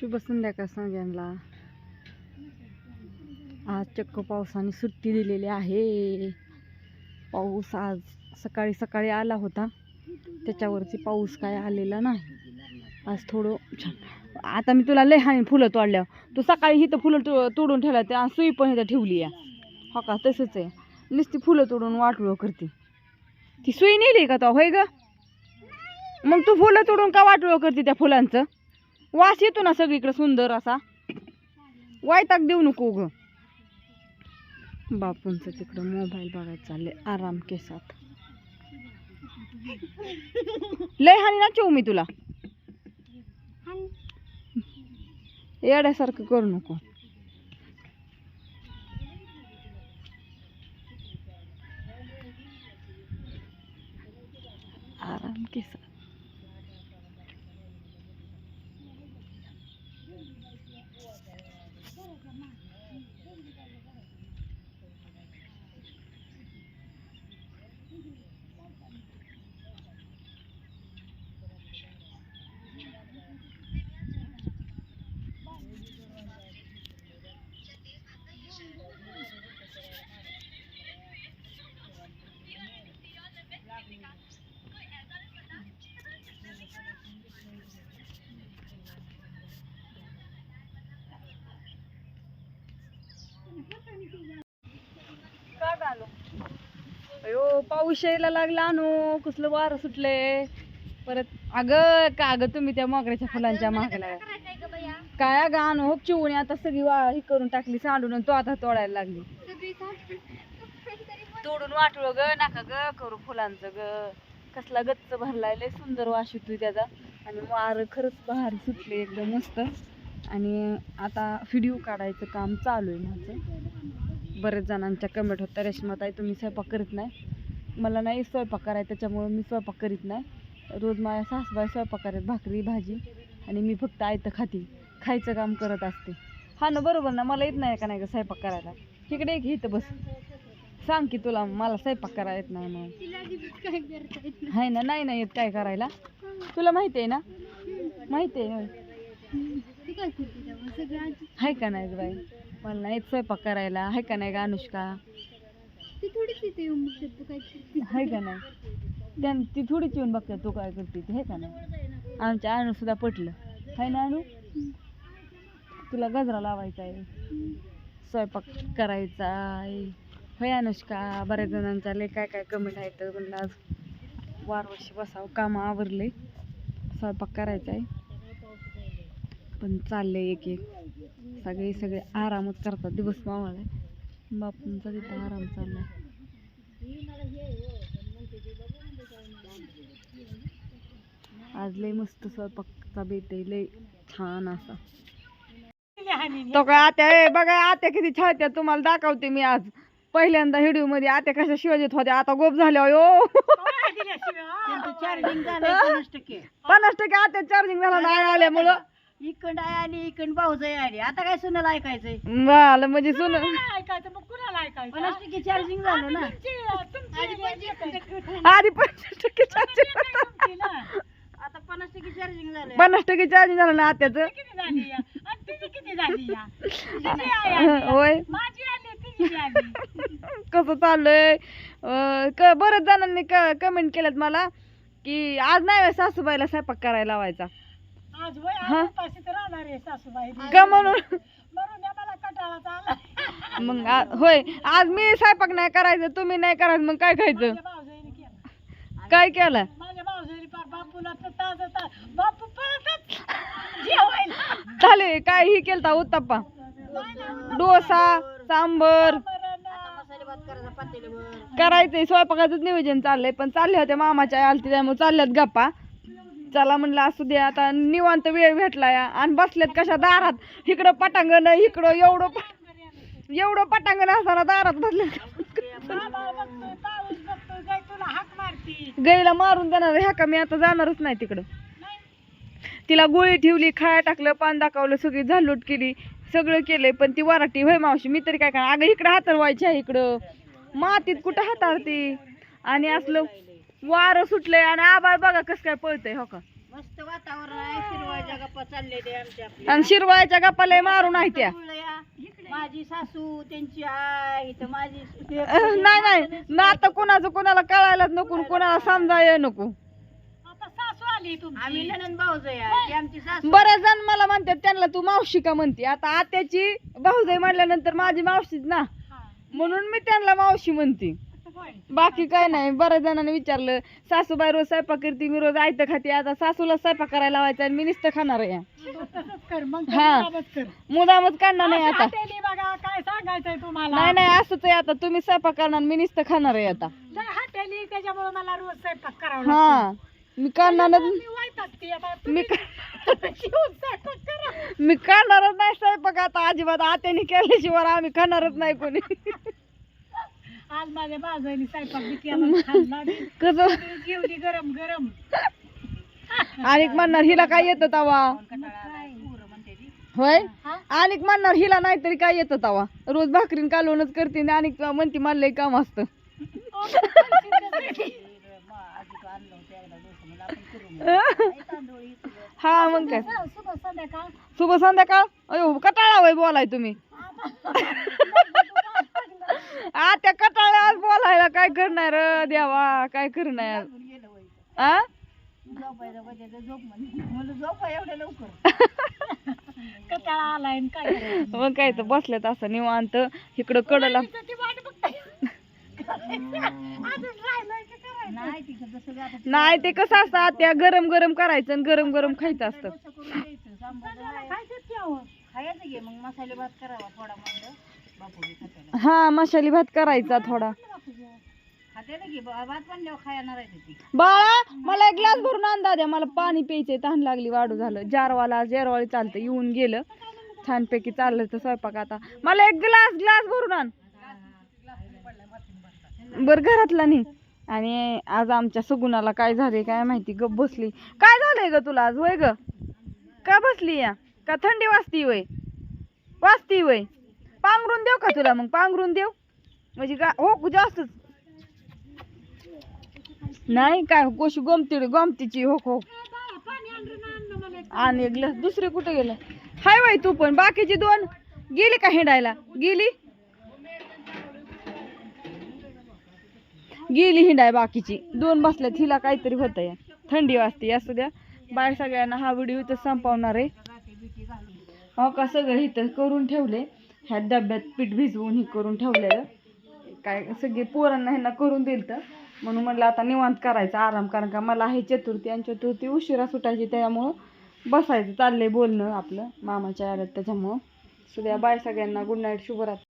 शुभ संध्याकाळ सगळ्यांना आज चक्क पावसाने सुट्टी दिलेली आहे. पाऊस आज सकाळी सकाळी आला होता. त्याच्यावरती पाऊस काय आलेला नाही. आज थोडं छान. आता मी तुला लय हानी फुलं तोडल्यावर तू सकाळी इथं फुलं तो तोडून ठेवला ते आज सुई पण इथं ठेवली या. हो का? तसंच आहे. नुसती फुलं तोडून वाटलो करते. ती सुई नेली का तो? होय ग? मग तू फुलं तोडून का वाटलो करते त्या फुलांचं? वास येतो ना सगळीकडे सुंदर असा. वायताक देऊ नको ग बापूंचं तिकडं मोबाईल बघायला चालले आराम केसात. लय हानी ना चिव मी तुला. येड्यासारखं करू नको. มาก का अयो पाऊस यायला लागला आणू कसलं वारं सुटले परत अगं का अगं तुम्ही त्या मोगऱ्याच्या फुलांच्या मागला काय अगं आणू हो चिवणी आता सगळी वा ही करून टाकली सांडून आणि तो आता तोडायला लागली. तोडून वाटलं ग नका ग करू फुलांचं ग. कसला गच्च भरलाय लय सुंदर वास येतोय त्याचा. आणि वारं खरंच भारी सुटले एकदम मस्त. आणि आता व्हिडिओ काढायचं काम चालू आहे माझं. बरेच जणांच्या कमेंट होत्या रेशमाताई तुम्ही स्वयंपाक करीत नाही. मला नाही स्वयंपाक करायचा त्याच्यामुळं मी स्वयंपाक करीत नाही. रोज माझ्या सासूबाई स्वयंपाक करत भाकरी भाजी. आणि मी फक्त आयतं खाती खायचं काम करत असते. हा ना बरोबर ना मला येत नाही का नाही का स्वयंपाक करायला? इकडे एक इथं बस. सांग की तुला मला स्वयंपाक करायला येत नाही म्हणून. आहे ना नाही नाही येत काय करायला? तुला माहिती आहे ना? माहिती आहे आहे का नाही गं बाई? मला नाही येत स्वयंपाक करायला. आहे का नाही का अनुष्का? आहे का नाही? त्या ती थोडीच येऊन बघते. तू काय करते ते? आहे का नाही? आमच्या अणू सुद्धा पटलं. आहे ना अणू तुला गजरा लावायचा आहे. स्वयंपाक करायचा आहे. होय अनुष्का बऱ्याच जणांच्या लय काय काय कमेंट आहेत. तर म्हणलं आज वारवर्षी बसावं. कामं आवरले स्वयंपाक करायचा आहे. पण चालले एक एक. सगळे सगळे आरामच करतात दिवस मावळाय बापूंचा तिथं आराम चाललाय. आज लय मस्त स्वयंपाकचा बेत आहे लय छान असा. तो काय आत्या ए बघा आत्या किती छान त्या तुम्हाला दाखवते मी आज. पहिल्यांदा व्हिडिओमध्ये आत्या कशा शिवाजीत होत्या आता गोप झाल्या यो पन्नास टक्के. आत्या चार्जिंग झाला नाही आल्यामुळं इकंड आहे आणि इकंड भाऊजाई आली आता काय सुनाला ऐकायचंय? झालं म्हणजे सुन ऐकायचं? मग कुणाला ऐकायचं? पन्नास टक्के चार्जिंग झालं ना. आधी पन्नास टक्के चार्जिंग आता पन्नास टक्के चार्जिंग झालं. पन्नास टक्के चार्जिंग झालं ना आत्याचं? होय. कसं चाललंय? अं, क बऱ्याच जणांनी क कमेंट केल्यात मला की आज नाही व्हय सासूबाईला स्वयंपाक करायला लावायचा. आज वय हा? राहणार आहे सासूबाई. का म्हणून म्हणून? मला कंटाळा मग आ- होय. आज मी स्वयंपाक नाही करायचं तुम्ही नाही करायचं मग काय खायचं? माझ्या भाऊजाईने केलं. काय केलं? माझ्या भाऊजाईने पार बापूला तर ताज ताज बापू परतच जेवायला. चालेल काय ही केलता उत्तप्पा? डोसा सांबर. करायचंय स्वयंपाकाचं नियोजन चाललंय पण चालले होते मामाच्या आलती त्यामुळे चालल्यात गप्पा. चला म्हणलं असू दे आता निवांत वेळ भेटला या. आणि बसल्यात कशा दारात? इकडं पटांगण इकडं एवढं एवढं पटांगण असताना दारात बसले पाऊस मारून जाणार ह्या का मी आता जाणारच नाही तिकडं. तिला गोळी ठेवली खाया टाकलं पान दाखवलं सगळी झालूट केली सगळं केलंय. पण ती वराठी होय मावशी मी तरी काय करणार? अगं इकडं हातरवायची आहे इकडं. मातीत कुठं हाताळती? आणि असलं वारं सुटलंय आणि आबाळ बघा कसं काय पळतंय हो का? मस्त वातावरण आहे फिरवायचं गप्पा चालले ते आमच्या आणि शिरवाळ्याच्या गप्पा लय मारून आहे त्या. माझी सासू त्यांची आई तर माझी नाही नाही. नातं कोणाचं कोणाला कळायलाच नको कोणाला समजाय नको. आता सासू आली तुमची. आम्ही ननंद भाऊज आहे. ती आमची सासू. बऱ्याच जण मला म्हणतात त्यांना तू मावशी का म्हणते? आता आत्याची भाऊजाई म्हणल्यानंतर माझी मावशीच ना. हा. म्हणून मी त्यांना मावशी म्हणते. बाकी काय नाही बऱ्याच जणांनी विचारलं सासूबाई रोज स्वयंपाक करते मी रोज आयतं खाते आता सासूला स्वयंपाक करायला लावायचा आणि मी नुसतं खाणार आहे. हा. मुदामच काढणार नाही आता. बघा काय सांगायचंय तुम्हाला? नाही नाही असंच आहे आता तुम्ही स्वयंपाक करणार मी नुसतं खाणार आहे आता. हॉटेली त्याच्यामुळे मला रोज स्वयंपाक करावा हा. मी करा. मी करणारच नाही स्वयंपाक आता अजिबात आत्याने केल्याशिवाय आम्ही खाणारच नाही कोणी. आज माझ्या बाजूने स्वयंपाक बी केला खाल्ला बी. कसं? जेवली गरम गरम. आणि म्हणणार हिला काय येतं तवा? होय? हा? आणि म्हणणार हिला नाहीतरी काय येतं तवा? रोज भाकरीन कालवणच करते आणि म्हणते मला लय काम असतं. हा मग काय? सुबह संध्याकाळ. शुभ संध्याकाळ? अयो कटाळा होय बोलाय तुम्ही. त्या कटाळ्या आज बोलायला काय करणार र देवा काय करणार आ? कटाळा आलाय काय? मग काय तर बसल्यात असं निवांत इकडं कडला? नाही. ते कसं असतं त्या गरम गरम करायचं आणि गरम गरम खायचं असतं. संध्याकाळला खायचंच की अहो. हा मसाली भात करायचा थोडा. बाळा मला एक ग्लास भरून आणदा द्या. मला पाणी प्यायचंय तहान लागली वाढू झालं. जारवाला जेरवाळी चालतं येऊन गेलं. छानपैकी चाललं तर स्वयंपाक आता. मला एक ग्लास ग्लास भरून आण. बर घरातला नाही आणि आज आमच्या सगुणाला काय झाले काय माहिती गप बसली. काय झालंय ग तुला आज? होय ग? का बसली या? का थंडी वाजती वय वाजती वय पांघरून देऊ का तुला मग? पांघरून देऊ? म्हणजे का हो जास्तच नाही काय गोशी गोमती गोमतीची हो हो. आणि एक ग्लास दुसरे कुठे गेलं? हाय बाई तू पण बाकीची दोन. गेली का हिंडायला? गेली? गेली हिंडाय बाकीची. दोन बसल्यात हिला काहीतरी होत या थंडी वाजते असू द्या. बाय सगळ्यांना हा व्हिडिओ इथं संपवणार आहे. हो का सगळं इथं करून ठेवले ह्या डब्यात पीठ भिजवून हे करून ठेवलेलं. काय सगळे पोरांना ह्यांना करून दिलं तर म्हणून म्हणलं आता निवांत करायचं आराम. कारण का मला आहे चतुर्थी आणि चतुर्थी उशिरा सुटायची त्यामुळं बसायचं चाललंय बोलणं आपलं. मामाच्या आल्यात त्याच्यामुळं. सुद्या बाय सगळ्यांना. गुड नाईट शुभरात्री.